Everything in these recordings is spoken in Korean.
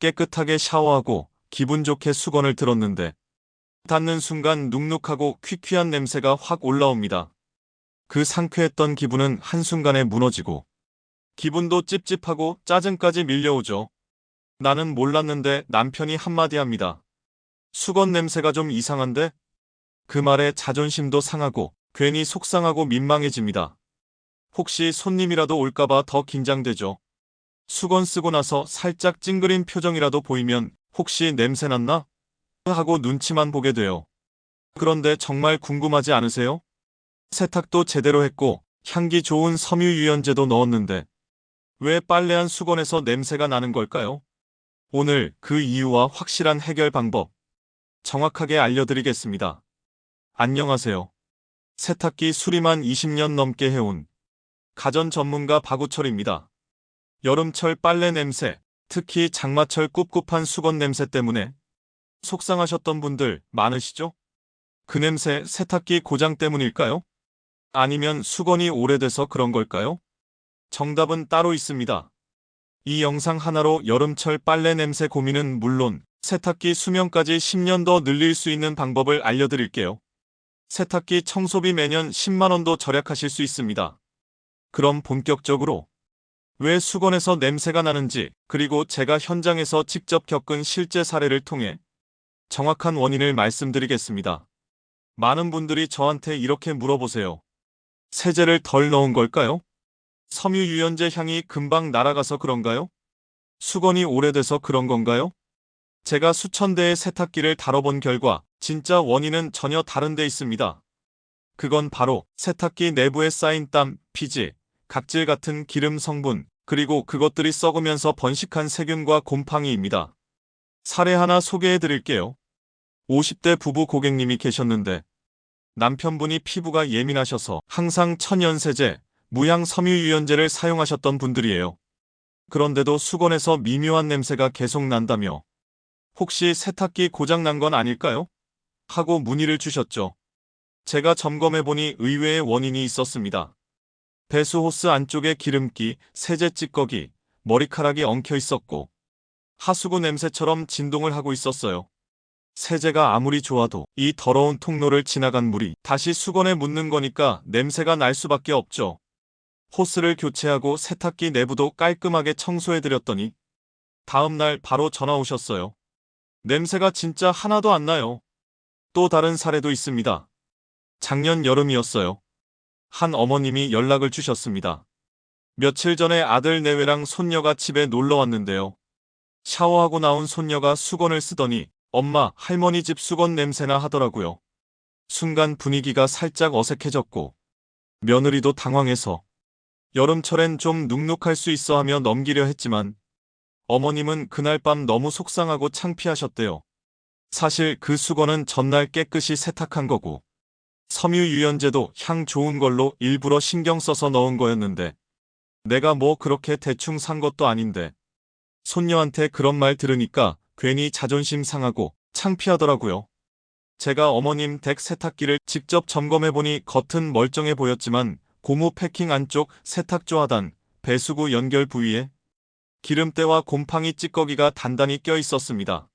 깨끗하게 샤워하고 기분 좋게 수건을 들었는데 닿는 순간 눅눅하고 퀴퀴한 냄새가 확 올라옵니다. 그 상쾌했던 기분은 한순간에 무너지고 기분도 찝찝하고 짜증까지 밀려오죠. 나는 몰랐는데 남편이 한마디 합니다. 수건 냄새가 좀 이상한데? 그 말에 자존심도 상하고 괜히 속상하고 민망해집니다. 혹시 손님이라도 올까봐 더 긴장되죠. 수건 쓰고 나서 살짝 찡그린 표정이라도 보이면 혹시 냄새 났나? 하고 눈치만 보게 돼요. 그런데 정말 궁금하지 않으세요? 세탁도 제대로 했고 향기 좋은 섬유유연제도 넣었는데 왜 빨래한 수건에서 냄새가 나는 걸까요? 오늘 그 이유와 확실한 해결 방법 정확하게 알려드리겠습니다. 안녕하세요. 세탁기 수리만 20년 넘게 해온 가전 전문가 박우철입니다. 여름철 빨래 냄새, 특히 장마철 꿉꿉한 수건 냄새 때문에 속상하셨던 분들 많으시죠? 그 냄새 세탁기 고장 때문일까요? 아니면 수건이 오래돼서 그런 걸까요? 정답은 따로 있습니다. 이 영상 하나로 여름철 빨래 냄새 고민은 물론 세탁기 수명까지 10년 더 늘릴 수 있는 방법을 알려드릴게요. 세탁기 청소비 매년 10만원도 절약하실 수 있습니다. 그럼 본격적으로 왜 수건에서 냄새가 나는지 그리고 제가 현장에서 직접 겪은 실제 사례를 통해 정확한 원인을 말씀드리겠습니다. 많은 분들이 저한테 이렇게 물어보세요. 세제를 덜 넣은 걸까요? 섬유 유연제 향이 금방 날아가서 그런가요? 수건이 오래돼서 그런 건가요? 제가 수천 대의 세탁기를 다뤄본 결과 진짜 원인은 전혀 다른 데 있습니다. 그건 바로 세탁기 내부에 쌓인 땀, 피지, 각질 같은 기름 성분, 그리고 그것들이 썩으면서 번식한 세균과 곰팡이입니다. 사례 하나 소개해 드릴게요. 50대 부부 고객님이 계셨는데 남편분이 피부가 예민하셔서 항상 천연세제, 무향 섬유유연제를 사용하셨던 분들이에요. 그런데도 수건에서 미묘한 냄새가 계속 난다며 혹시 세탁기 고장난 건 아닐까요? 하고 문의를 주셨죠. 제가 점검해보니 의외의 원인이 있었습니다. 배수 호스 안쪽에 기름기, 세제 찌꺼기, 머리카락이 엉켜 있었고 하수구 냄새처럼 진동을 하고 있었어요. 세제가 아무리 좋아도 이 더러운 통로를 지나간 물이 다시 수건에 묻는 거니까 냄새가 날 수밖에 없죠. 호스를 교체하고 세탁기 내부도 깔끔하게 청소해드렸더니 다음날 바로 전화 오셨어요. 냄새가 진짜 하나도 안 나요. 또 다른 사례도 있습니다. 작년 여름이었어요. 한 어머님이 연락을 주셨습니다. 며칠 전에 아들 내외랑 손녀가 집에 놀러 왔는데요. 샤워하고 나온 손녀가 수건을 쓰더니 엄마, 할머니 집 수건 냄새나 하더라고요. 순간 분위기가 살짝 어색해졌고 며느리도 당황해서 여름철엔 좀 눅눅할 수 있어 하며 넘기려 했지만 어머님은 그날 밤 너무 속상하고 창피하셨대요. 사실 그 수건은 전날 깨끗이 세탁한 거고 섬유유연제도 향 좋은 걸로 일부러 신경 써서 넣은 거였는데 내가 뭐 그렇게 대충 산 것도 아닌데 손녀한테 그런 말 들으니까 괜히 자존심 상하고 창피하더라고요. 제가 어머님 댁 세탁기를 직접 점검해보니 겉은 멀쩡해 보였지만 고무 패킹 안쪽 세탁조 하단 배수구 연결 부위에 기름때와 곰팡이 찌꺼기가 단단히 껴 있었습니다.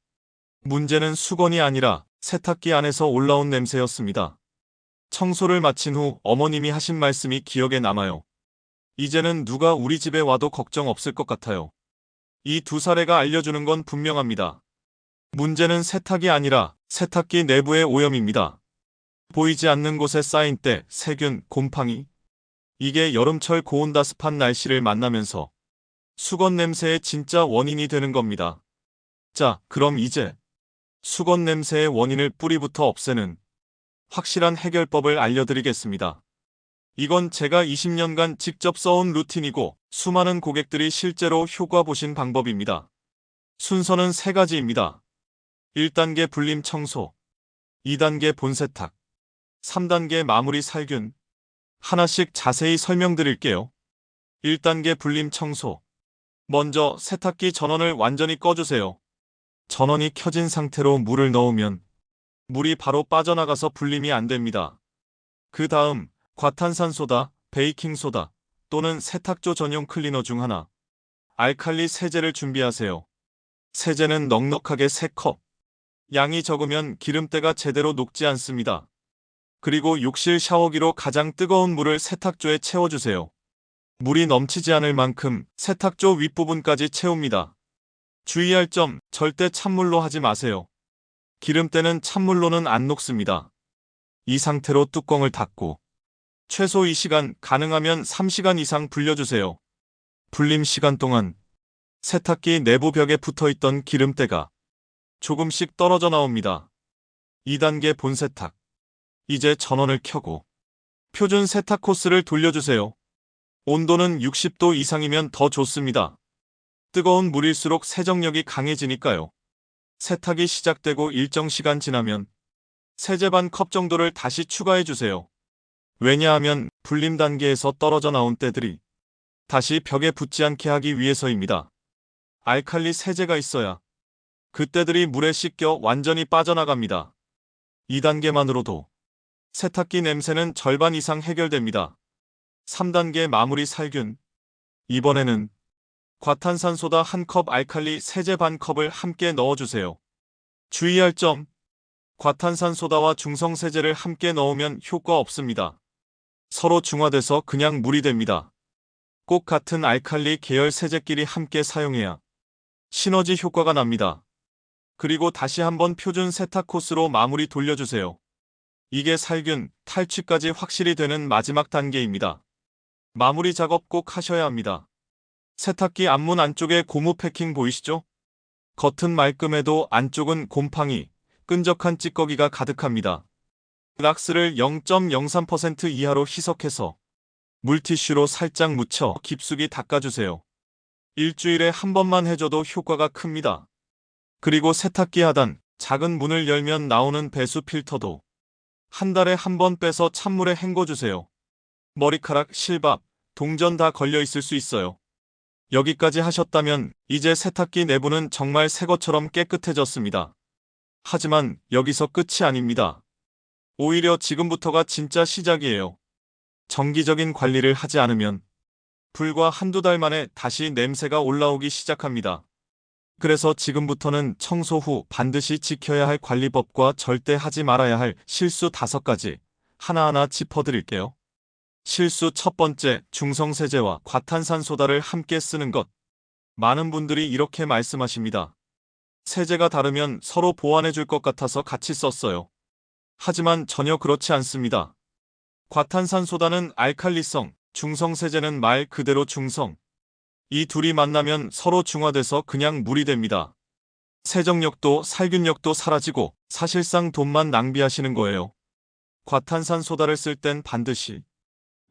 문제는 수건이 아니라 세탁기 안에서 올라온 냄새였습니다. 청소를 마친 후 어머님이 하신 말씀이 기억에 남아요. 이제는 누가 우리 집에 와도 걱정 없을 것 같아요. 이 두 사례가 알려주는 건 분명합니다. 문제는 세탁이 아니라 세탁기 내부의 오염입니다. 보이지 않는 곳에 쌓인 때, 세균, 곰팡이. 이게 여름철 고온다습한 날씨를 만나면서 수건 냄새의 진짜 원인이 되는 겁니다. 자, 그럼 이제 수건 냄새의 원인을 뿌리부터 없애는 확실한 해결법을 알려드리겠습니다. 이건 제가 20년간 직접 써온 루틴이고 수많은 고객들이 실제로 효과 보신 방법입니다. 순서는 세 가지입니다. 1단계 불림 청소, 2단계 본세탁, 3단계 마무리 살균. 하나씩 자세히 설명드릴게요. 1단계 불림 청소. 먼저 세탁기 전원을 완전히 꺼주세요. 전원이 켜진 상태로 물을 넣으면 물이 바로 빠져나가서 불림이 안 됩니다. 그 다음 과탄산소다, 베이킹소다 또는 세탁조 전용 클리너 중 하나 알칼리 세제를 준비하세요. 세제는 넉넉하게 3컵. 양이 적으면 기름때가 제대로 녹지 않습니다. 그리고 욕실 샤워기로 가장 뜨거운 물을 세탁조에 채워주세요. 물이 넘치지 않을 만큼 세탁조 윗부분까지 채웁니다. 주의할 점, 절대 찬물로 하지 마세요. 기름때는 찬물로는 안 녹습니다. 이 상태로 뚜껑을 닫고 최소 2시간, 가능하면 3시간 이상 불려주세요. 불림 시간 동안 세탁기 내부 벽에 붙어 있던 기름때가 조금씩 떨어져 나옵니다. 2단계 본세탁. 이제 전원을 켜고 표준 세탁 코스를 돌려주세요. 온도는 60도 이상이면 더 좋습니다. 뜨거운 물일수록 세정력이 강해지니까요. 세탁이 시작되고 일정 시간 지나면 세제 반 컵 정도를 다시 추가해 주세요. 왜냐하면 불림 단계에서 떨어져 나온 때들이 다시 벽에 붙지 않게 하기 위해서입니다. 알칼리 세제가 있어야 그 때들이 물에 씻겨 완전히 빠져나갑니다. 2단계만으로도 세탁기 냄새는 절반 이상 해결됩니다. 3단계 마무리 살균. 이번에는 과탄산소다 한 컵 알칼리 세제 반 컵을 함께 넣어주세요. 주의할 점. 과탄산소다와 중성세제를 함께 넣으면 효과 없습니다. 서로 중화돼서 그냥 물이 됩니다. 꼭 같은 알칼리 계열 세제끼리 함께 사용해야 시너지 효과가 납니다. 그리고 다시 한번 표준 세탁 코스로 마무리 돌려주세요. 이게 살균, 탈취까지 확실히 되는 마지막 단계입니다. 마무리 작업 꼭 하셔야 합니다. 세탁기 앞문 안쪽에 고무 패킹 보이시죠? 겉은 말끔해도 안쪽은 곰팡이, 끈적한 찌꺼기가 가득합니다. 락스를 0.03% 이하로 희석해서 물티슈로 살짝 묻혀 깊숙이 닦아주세요. 일주일에 한 번만 해줘도 효과가 큽니다. 그리고 세탁기 하단, 작은 문을 열면 나오는 배수 필터도 한 달에 한 번 빼서 찬물에 헹궈주세요. 머리카락, 실밥, 동전 다 걸려 있을 수 있어요. 여기까지 하셨다면 이제 세탁기 내부는 정말 새 것처럼 깨끗해졌습니다. 하지만 여기서 끝이 아닙니다. 오히려 지금부터가 진짜 시작이에요. 정기적인 관리를 하지 않으면 불과 한두 달 만에 다시 냄새가 올라오기 시작합니다. 그래서 지금부터는 청소 후 반드시 지켜야 할 관리법과 절대 하지 말아야 할 실수 다섯 가지 하나하나 짚어드릴게요. 실수 첫 번째, 중성세제와 과탄산소다를 함께 쓰는 것. 많은 분들이 이렇게 말씀하십니다. 세제가 다르면 서로 보완해 줄 것 같아서 같이 썼어요. 하지만 전혀 그렇지 않습니다. 과탄산소다는 알칼리성, 중성세제는 말 그대로 중성. 이 둘이 만나면 서로 중화돼서 그냥 물이 됩니다. 세정력도 살균력도 사라지고 사실상 돈만 낭비하시는 거예요. 과탄산소다를 쓸 땐 반드시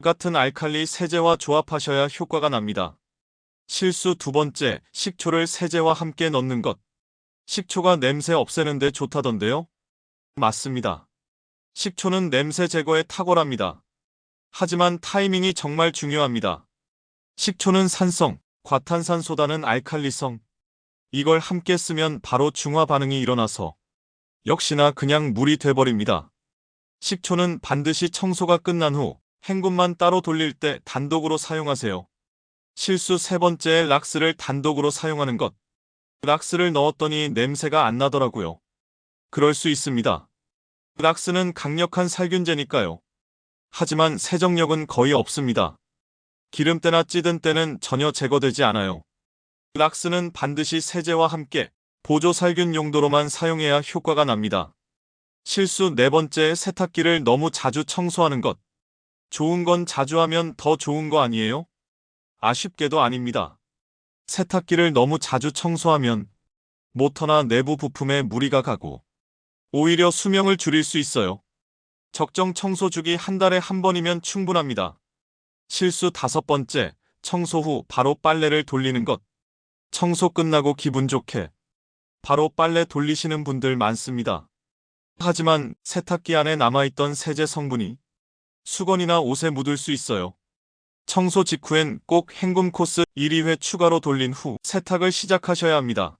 같은 알칼리 세제와 조합하셔야 효과가 납니다. 실수 두 번째, 식초를 세제와 함께 넣는 것. 식초가 냄새 없애는데 좋다던데요? 맞습니다. 식초는 냄새 제거에 탁월합니다. 하지만 타이밍이 정말 중요합니다. 식초는 산성, 과탄산소다는 알칼리성. 이걸 함께 쓰면 바로 중화 반응이 일어나서 역시나 그냥 물이 돼버립니다. 식초는 반드시 청소가 끝난 후 헹굼만 따로 돌릴 때 단독으로 사용하세요. 실수 세 번째 락스를 단독으로 사용하는 것. 락스를 넣었더니 냄새가 안 나더라고요. 그럴 수 있습니다. 락스는 강력한 살균제니까요. 하지만 세정력은 거의 없습니다. 기름때나 찌든 때는 전혀 제거되지 않아요. 락스는 반드시 세제와 함께 보조 살균 용도로만 사용해야 효과가 납니다. 실수 네 번째 세탁기를 너무 자주 청소하는 것. 좋은 건 자주 하면 더 좋은 거 아니에요? 아쉽게도 아닙니다. 세탁기를 너무 자주 청소하면 모터나 내부 부품에 무리가 가고 오히려 수명을 줄일 수 있어요. 적정 청소 주기 한 달에 한 번이면 충분합니다. 실수 다섯 번째, 청소 후 바로 빨래를 돌리는 것. 청소 끝나고 기분 좋게 바로 빨래 돌리시는 분들 많습니다. 하지만 세탁기 안에 남아있던 세제 성분이 수건이나 옷에 묻을 수 있어요. 청소 직후엔 꼭 헹굼 코스 1, 2회 추가로 돌린 후 세탁을 시작하셔야 합니다.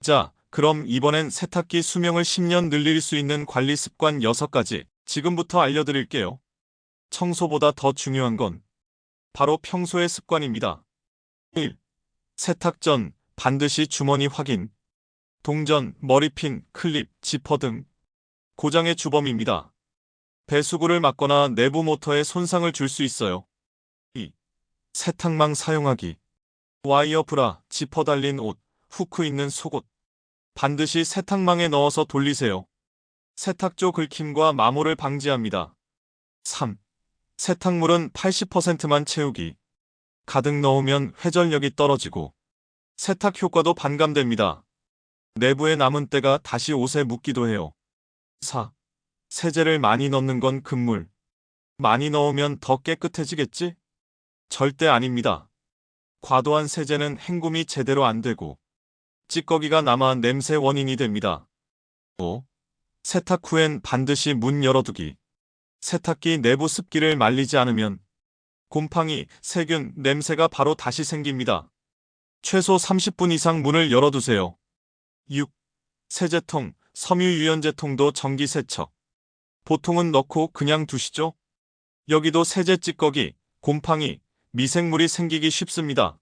자, 그럼 이번엔 세탁기 수명을 10년 늘릴 수 있는 관리 습관 6가지 지금부터 알려드릴게요. 청소보다 더 중요한 건 바로 평소의 습관입니다. 1. 세탁 전 반드시 주머니 확인. 동전, 머리핀, 클립, 지퍼 등 고장의 주범입니다. 배수구를 막거나 내부 모터에 손상을 줄 수 있어요. 2. 세탁망 사용하기. 와이어 브라, 지퍼 달린 옷, 후크 있는 속옷. 반드시 세탁망에 넣어서 돌리세요. 세탁조 긁힘과 마모를 방지합니다. 3. 세탁물은 80%만 채우기. 가득 넣으면 회전력이 떨어지고 세탁 효과도 반감됩니다. 내부에 남은 때가 다시 옷에 묻기도 해요. 4. 세제를 많이 넣는 건 금물. 많이 넣으면 더 깨끗해지겠지? 절대 아닙니다. 과도한 세제는 헹굼이 제대로 안 되고 찌꺼기가 남아 냄새 원인이 됩니다. 5. 세탁 후엔 반드시 문 열어두기. 세탁기 내부 습기를 말리지 않으면 곰팡이, 세균, 냄새가 바로 다시 생깁니다. 최소 30분 이상 문을 열어두세요. 6. 세제통, 섬유유연제통도 전기 세척. 보통은 넣고 그냥 두시죠? 여기도 세제 찌꺼기, 곰팡이, 미생물이 생기기 쉽습니다.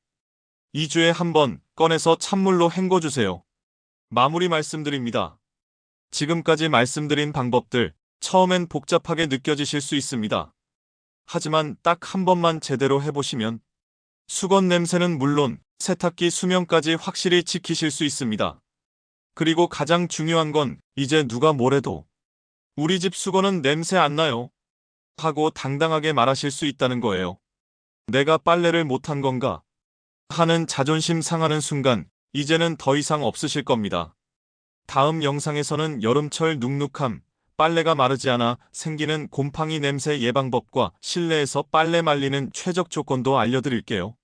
2주에 한 번 꺼내서 찬물로 헹궈주세요. 마무리 말씀드립니다. 지금까지 말씀드린 방법들, 처음엔 복잡하게 느껴지실 수 있습니다. 하지만 딱 한 번만 제대로 해보시면 수건 냄새는 물론 세탁기 수명까지 확실히 지키실 수 있습니다. 그리고 가장 중요한 건 이제 누가 뭐래도 우리 집 수건은 냄새 안 나요. 하고 당당하게 말하실 수 있다는 거예요. 내가 빨래를 못한 건가? 하는 자존심 상하는 순간 이제는 더 이상 없으실 겁니다. 다음 영상에서는 여름철 눅눅함, 빨래가 마르지 않아 생기는 곰팡이 냄새 예방법과 실내에서 빨래 말리는 최적 조건도 알려드릴게요.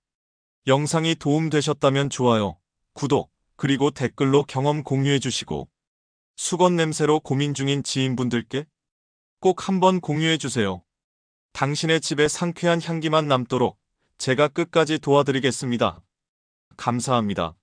영상이 도움되셨다면 좋아요, 구독, 그리고 댓글로 경험 공유해 주시고 수건 냄새로 고민 중인 지인분들께 꼭 한번 공유해 주세요. 당신의 집에 상쾌한 향기만 남도록 제가 끝까지 도와드리겠습니다. 감사합니다.